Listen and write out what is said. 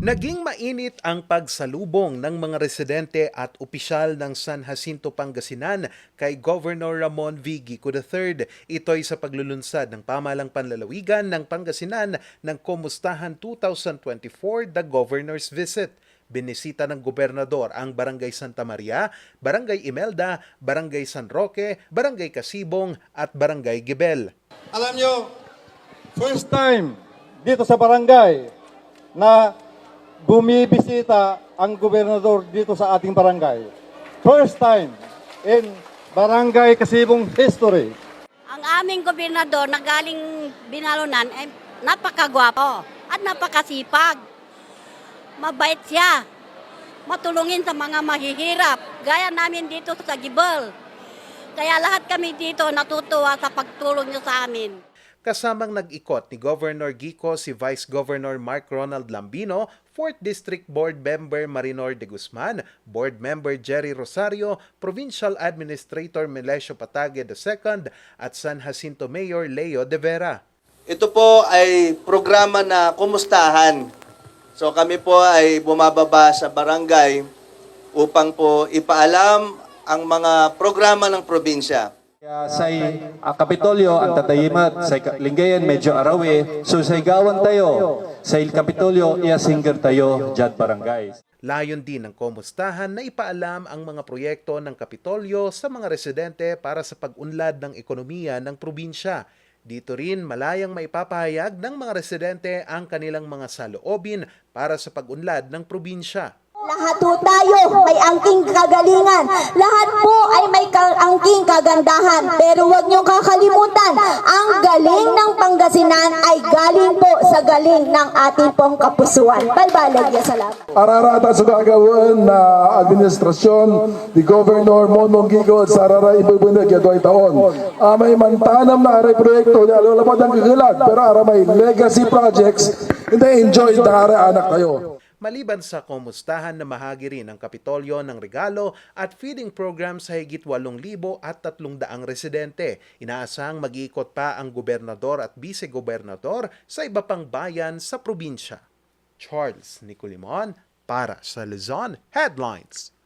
Naging mainit ang pagsalubong ng mga residente at opisyal ng San Jacinto Pangasinan kay Governor Ramon V. Gico III. Ito'y sa paglulunsad ng pamalang panlalawigan ng Pangasinan ng Kumustahan 2024 The Governor's Visit. Binisita ng gobernador ang Barangay Santa Maria, Barangay Imelda, Barangay San Roque, Barangay Kasibong at Barangay Gibel. Alam nyo, first time dito sa barangay na bumibisita ang gobernador dito sa ating barangay. First time in barangay Kasibong history. Ang aming gobernador na galing binalunan ay napakagwapo at napakasipag. Mabait siya. Matulungin sa mga mahihirap. Gaya namin dito sa Gibel. Kaya lahat kami dito natutuwa sa pagtulong niyo sa amin. Kasamang nag-ikot ni Governor Gico si Vice Governor Mark Ronald Lambino, 4th District Board Member Marinor de Guzman, Board Member Jerry Rosario, Provincial Administrator Melesio Patage II at San Jacinto Mayor Leo De Vera. Ito po ay programa na kumustahan. So kami po ay bumababa sa barangay upang po ipaalam ang mga programa ng probinsya. Kaya sa uh, Kapitolyo, ang tatayimat, sa Lingayen, medyo arawi. So sa Igawan tayo, sa Kapitolyo, iasingger tayo, Jad Barangay. Layon din ng komustahan na ipaalam ang mga proyekto ng Kapitolyo sa mga residente para sa pag-unlad ng ekonomiya ng probinsya. Dito rin malayang maipapahayag ng mga residente ang kanilang mga saloobin para sa pag-unlad ng probinsya. Lahat po tayo may angking kagalingan. Lahat po ay may angking kagandahan. Pero huwag niyong kakalimutan, ang galing ng Pangasinan ay galing po sa galing ng ating pong kapusuan. Balbalag ya salamat. Ararata sa gagawin na administrasyon ni Governor Monong Gigo at Sarara ibubunag yato ay taon. Ah, may mantanam na aray proyekto ni alalapad ang kagalan pero ara may legacy projects hindi enjoy na aray anak tayo. Maliban sa komustahan na mahagi rin ang Kapitolyo ng regalo at feeding program sa higit 8,000 at 300 residente, inaasahang mag-iikot pa ang gobernador at vice-gobernador sa iba pang bayan sa probinsya. Charles Nicolimon para sa Luzon Headlines.